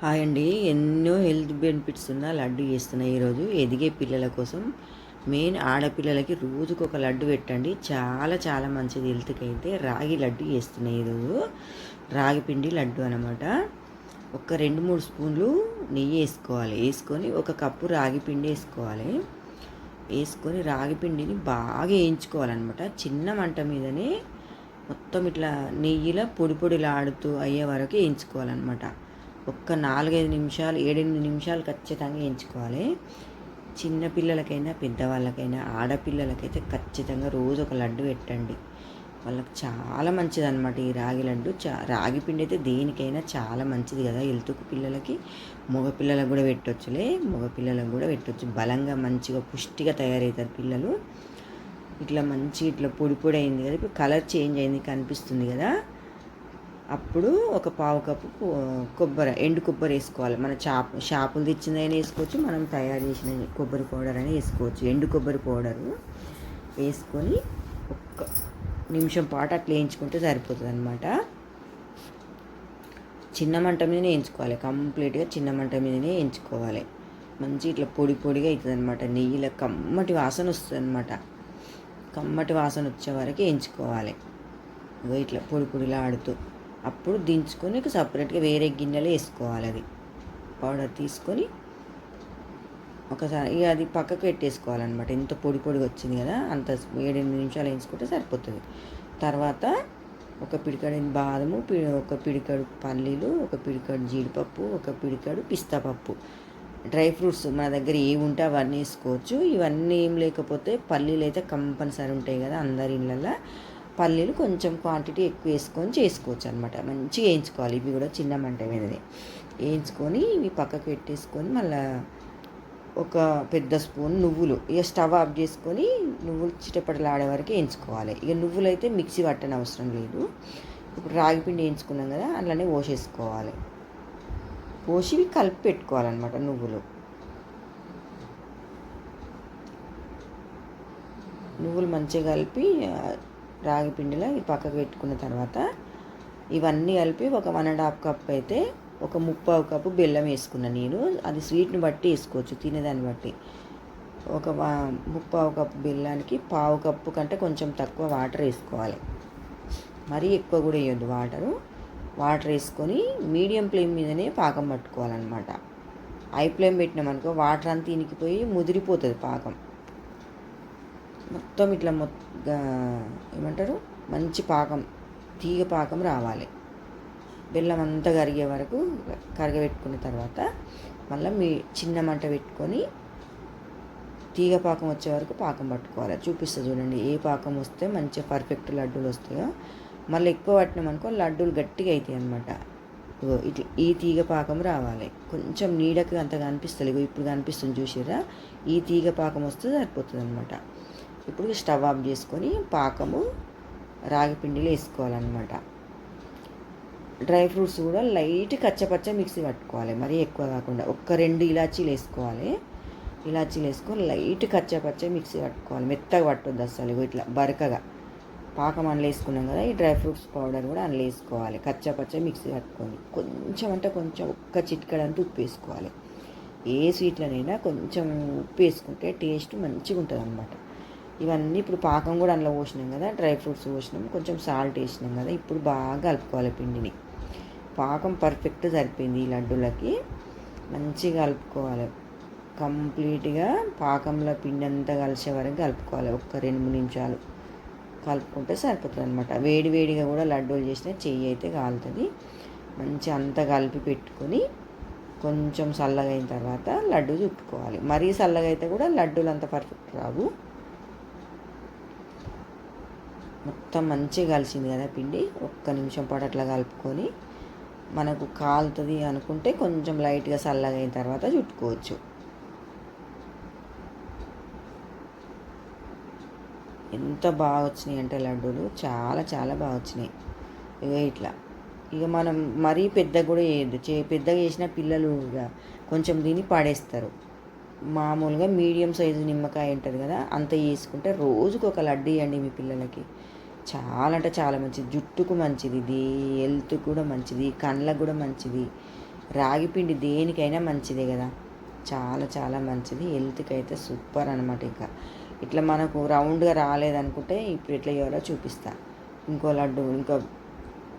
Hi అండి. ఎన్నో health benefits ఉన్న లడ్డు చేస్తున్నాయి ఈరోజు. ఎదిగే పిల్లల కోసం మెయిన్ ఆడపిల్లలకి రోజుకు ఒక లడ్డు పెట్టండి. చాలా చాలా మంచిది హెల్త్కి అయితే. రాగి లడ్డు చేస్తున్నాయి ఈరోజు. రాగి పిండి లడ్డు అనమాట ఒక రెండు మూడు స్పూన్లు నెయ్యి వేసుకోవాలి. వేసుకొని ఒక కప్పు రాగి పిండి వేసుకోవాలి. వేసుకొని రాగి పిండిని బాగా వేయించుకోవాలన్నమాట. చిన్న మంట మీదనే మొత్తం ఇట్లా నెయ్యిలో పొడి పొడిలాడుతూ అయ్యే వరకు వేయించుకోవాలన్నమాట. ఒక్క నాలుగైదు నిమిషాలు ఏడెనిమిది నిమిషాలు ఖచ్చితంగా ఎంచుకోవాలి. చిన్నపిల్లలకైనా పెద్దవాళ్ళకైనా ఆడపిల్లలకైతే ఖచ్చితంగా రోజు ఒక లడ్డు పెట్టండి. వాళ్ళకి చాలా మంచిది అనమాట ఈ రాగి లడ్డు. చా రాగి పిండి అయితే దేనికైనా చాలా మంచిది కదా. ఎలుతుకు పిల్లలకి మగపిల్లలకు కూడా పెట్టొచ్చులే. మగపిల్లలకు కూడా పెట్టొచ్చు. బలంగా మంచిగా పుష్టిగా తయారవుతారు పిల్లలు. ఇట్లా మంచి ఇట్లా పొడి పొడి అయింది కదా. ఇప్పుడు కలర్ చేంజ్ అయింది కనిపిస్తుంది కదా. అప్పుడు ఒక పావు కప్పు కొబ్బరి ఎండు కొబ్బరి వేసుకోవాలి. మన చాప్ షాపులు తెచ్చిందైనా వేసుకోవచ్చు మనం తయారు చేసిన కొబ్బరి పౌడర్ అని వేసుకోవచ్చు. ఎండు కొబ్బరి పౌడరు వేసుకొని ఒక్క నిమిషం పాటు అట్లా వేయించుకుంటే సరిపోతుంది అనమాట చిన్న మంట మీదనే వేయించుకోవాలి. కంప్లీట్గా చిన్న మంట మీదనే వేయించుకోవాలి. మంచి ఇట్లా పొడి పొడిగా అవుతుంది అనమాట నెయ్యిలో కమ్మటి వాసన వస్తుంది అనమాట కమ్మటి వాసన వచ్చే వరకు వేయించుకోవాలి. ఇట్లా పొడి పొడిలా ఆడుతూ. అప్పుడు దించుకొని సపరేట్గా వేరే గిన్నెలో వేసుకోవాలి అది. పౌడర్ తీసుకొని ఒకసారి అది పక్కకు పెట్టేసుకోవాలన్నమాట. ఎంత పొడి పొడిగా వచ్చింది కదా అంత ఏడెనిమిది నిమిషాలు వేయించుకుంటే సరిపోతుంది. తర్వాత ఒక పిడికడైన బాదము పి- ఒక పిడికడు పల్లీలు ఒక పిడికడు జీడిపప్పు ఒక పిడికడు పిస్తా పప్పు. డ్రై ఫ్రూట్స్ మన దగ్గర ఏవి ఉంటే అవన్నీ వేసుకోవచ్చు. ఇవన్నీ ఏం లేకపోతే పల్లీలు అయితే కంపల్సరీ ఉంటాయి కదా అందరి ఇళ్ళల్లో. పల్లీలు కొంచెం క్వాంటిటీ ఎక్కువ వేసుకొని చేసుకోవచ్చు అనమాట మంచిగా వేయించుకోవాలి. ఇవి కూడా చిన్న మంట మీదనే. వేయించుకొని ఇవి పక్కకు పెట్టేసుకొని మళ్ళీ ఒక పెద్ద స్పూన్ నువ్వులు. ఇక స్టవ్ ఆఫ్ చేసుకొని నువ్వులు చిటపటలాడే వరకు వేయించుకోవాలి. ఇక నువ్వులు అయితే మిక్సీ పట్టని అవసరం లేదు. ఇప్పుడు రాగి పిండి వేయించుకున్నాం కదా అందులోనే పోసేసుకోవాలి. పోసి ఇవి కలిపి పెట్టుకోవాలన్నమాట నువ్వులు. నువ్వులు మంచిగా కలిపి రాగి పిండిలో ఈ పక్కకు పెట్టుకున్న తర్వాత ఇవన్నీ కలిపి ఒక వన్ అండ్ హాఫ్ కప్ అయితే ఒక ముప్పావు కప్పు బెల్లం వేసుకున్న నేను. అది స్వీట్ని బట్టి వేసుకోవచ్చు తినేదాన్ని బట్టి. ఒక వా- ముప్పావు కప్పు బెల్లానికి పావు కప్పు కంటే కొంచెం తక్కువ వాటర్ వేసుకోవాలి. మరీ ఎక్కువ కూడా వేయొద్దు వాటరు. వాటర్ వేసుకొని మీడియం ఫ్లేమ్ మీదనే పాకం పట్టుకోవాలన్నమాట. హై ఫ్లేమ్ పెట్టినామనుకో వాటర్ అంతా ఇనికిపోయి ముదిరిపోతుంది పాకం. మొత్తం ఇట్లా మొత్త ఏమంటారు? మంచి పాకం తీగ పాకం రావాలి. బెల్లం అంతా కరిగే వరకు కరగబెట్టుకున్న తర్వాత మళ్ళీ మీ చిన్న మంట పెట్టుకొని తీగ పాకం వచ్చే వరకు పాకం పట్టుకోవాలి. చూపిస్తా చూడండి. ఏ పాకం వస్తే మంచిగా పర్ఫెక్ట్ లడ్డూలు వస్తాయో. మళ్ళీ ఎక్కువ పట్టినాం అనుకో లడ్డూలు గట్టిగా అవుతాయి అనమాట ఇట్లా ఈ తీగ పాకం రావాలి. కొంచెం నీడకి అంత కనిపిస్తుంది ఇప్పుడు కనిపిస్తుంది చూసిరా ఈ తీగ పాకం వస్తే సరిపోతుంది అనమాట ఇప్పుడు స్టవ్ ఆఫ్ చేసుకొని పాకము రాగి పిండిలో వేసుకోవాలన్నమాట. డ్రై ఫ్రూట్స్ కూడా లైట్ కచ్చపచ్చ మిక్సీ పట్టుకోవాలి. మరీ ఎక్కువ కాకుండా ఒక్క రెండు ఇలాచీలు వేసుకోవాలి. ఇలాచీలు వేసుకొని లైట్ కచ్చపచ్చ మిక్సీ పట్టుకోవాలి. మెత్తగా పట్టొద్దు అసలు ఇట్లా బరకగా. పాకం అందులో వేసుకున్నాం కదా ఈ డ్రై ఫ్రూట్స్ పౌడర్ కూడా అందులో వేసుకోవాలి. కచ్చపచ్చ మిక్సీ పట్టుకొని కొంచెం అంటే కొంచెం ఒక్క చిట్కడంతా ఉప్పు వేసుకోవాలి. ఏ స్వీట్లనైనా కొంచెం ఉప్పు వేసుకుంటే టేస్ట్ మంచిగా ఉంటుంది అనమాట ఇవన్నీ ఇప్పుడు పాకం కూడా అందులో పోసినాం కదా డ్రై ఫ్రూట్స్ పోసినాం కొంచెం సాల్ట్ వేసినాం కదా ఇప్పుడు బాగా కలుపుకోవాలి పిండిని. పాకం పర్ఫెక్ట్ సరిపోయింది ఈ లడ్డూలకి. మంచిగా కలుపుకోవాలి. కంప్లీట్గా పాకంలో పిండి అంతా కలిసే వరకు కలుపుకోవాలి. ఒక్క రెండు మూడు నిమిషాలు కలుపుకుంటే సరిపోతుంది అనమాట వేడి వేడిగా కూడా లడ్డూలు చేసిన చెయ్యి అయితే కాలుతుంది. మంచి అంతా కలిపి పెట్టుకొని కొంచెం చల్లగా అయిన తర్వాత లడ్డు చుట్టుకోవాలి. మరీ చల్లగా అయితే కూడా లడ్డూలు అంత పర్ఫెక్ట్ రావు. మొత్తం మంచిగా కలిసింది కదా పిండి. ఒక్క నిమిషం పాటు అట్లా కలుపుకొని మనకు కాలుతుంది అనుకుంటే కొంచెం లైట్గా చల్లగా అయిన తర్వాత చుట్టుకోవచ్చు. ఎంత బాగా వచ్చినాయి అంటే లడ్డూలు. చాలా చాలా బాగా వచ్చినాయి. ఇక ఇట్లా. ఇక మనం మరీ పెద్దగా కూడా చేయొద్దు చే పెద్దగా చేసిన పిల్లలు కొంచెం దీన్ని పాడేస్తారు. మామూలుగా మీడియం సైజు నిమ్మకాయ ఉంటుంది కదా అంత వేసుకుంటే రోజుకు ఒక లడ్డు ఇవ్వండి మీ పిల్లలకి. చాలా అంటే చాలా మంచిది. జుట్టుకు మంచిది ఇది హెల్త్ కూడా మంచిది కళ్ళకు కూడా మంచిది రాగి పిండి దేనికైనా మంచిదే కదా. చాలా చాలా మంచిది. హెల్త్కి అయితే సూపర్ అనమాట ఇంకా. ఇట్లా మనకు రౌండ్గా రాలేదనుకుంటే ఇప్పుడు ఎట్లా ఎవరో చూపిస్తా. ఇంకో లడ్డు ఇంకో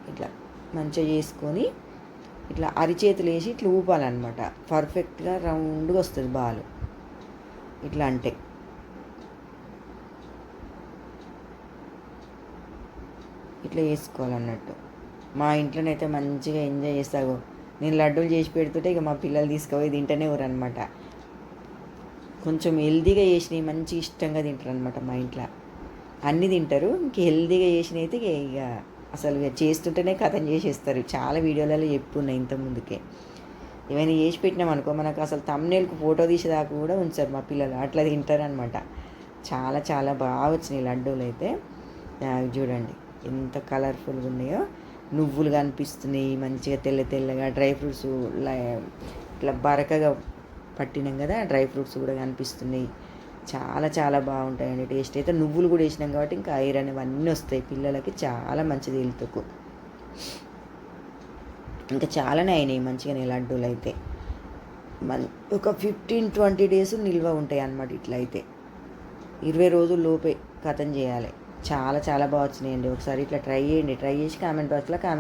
ఇట్లా మంచిగా చేసుకొని ఇట్లా అరిచేతులు వేసి ఇట్లా ఊపాలన్నమాట. పర్ఫెక్ట్గా రౌండ్గా వస్తుంది బాలు. ఇట్లా అంటే. ఇట్లా చేసుకోవాలన్నట్టు. మా ఇంట్లోనైతే మంచిగా ఎంజాయ్ చేస్తావు నేను లడ్డూలు చేసి పెడుతుంటే ఇక మా పిల్లలు తీసుకుపోయి తింటూనే అనమాట కొంచెం హెల్దీగా చేసినవి మంచి ఇష్టంగా తింటారు అనమాట మా ఇంట్లో. అన్నీ తింటారు ఇంక హెల్దీగా చేసినవి అయితే ఇక ఇక అసలు ఇక చేస్తుంటేనే కథం చేసేస్తారు. చాలా వీడియోలలో చెప్పున్నాయి ఇంత ముందుకే ఏమైనా చేసి పెట్టినాం అనుకో మనకు అసలు తమ్నేల్కు ఫోటో తీసేదాకా కూడా ఉంచారు మా పిల్లలు. అట్లా తింటారు అనమాట చాలా చాలా బాగా వచ్చినాయి లడ్డూలు అయితే చూడండి. ఎంత కలర్ఫుల్గా ఉన్నాయో నువ్వులు కనిపిస్తున్నాయి మంచిగా తెల్ల తెల్లగా డ్రై ఫ్రూట్స్ ఇట్లా బరకగా పట్టినాం కదా డ్రై ఫ్రూట్స్ కూడా కనిపిస్తున్నాయి. చాలా చాలా బాగుంటాయండి టేస్ట్. అయితే నువ్వులు కూడా వేసినాం కాబట్టి ఇంకా ఐరన్ ఇవన్నీ వస్తాయి పిల్లలకి చాలా మంచిది హెల్త్కు. ఇంకా చాలానే అయినాయి మంచిగానే లడ్డూలు అయితే. మన్ ఒక ఫిఫ్టీన్ ట్వంటీ డేస్ నిల్వ ఉంటాయి అన్నమాట ఇట్లా అయితే ఇరవై రోజుల లోపే కథం చేయాలి. చాలా చాలా బాగా వచ్చినాయండి. ఒకసారి ఇట్లా ట్రై చేయండి. ట్రై చేసి కామెంట్ బాక్స్లో కామెంట్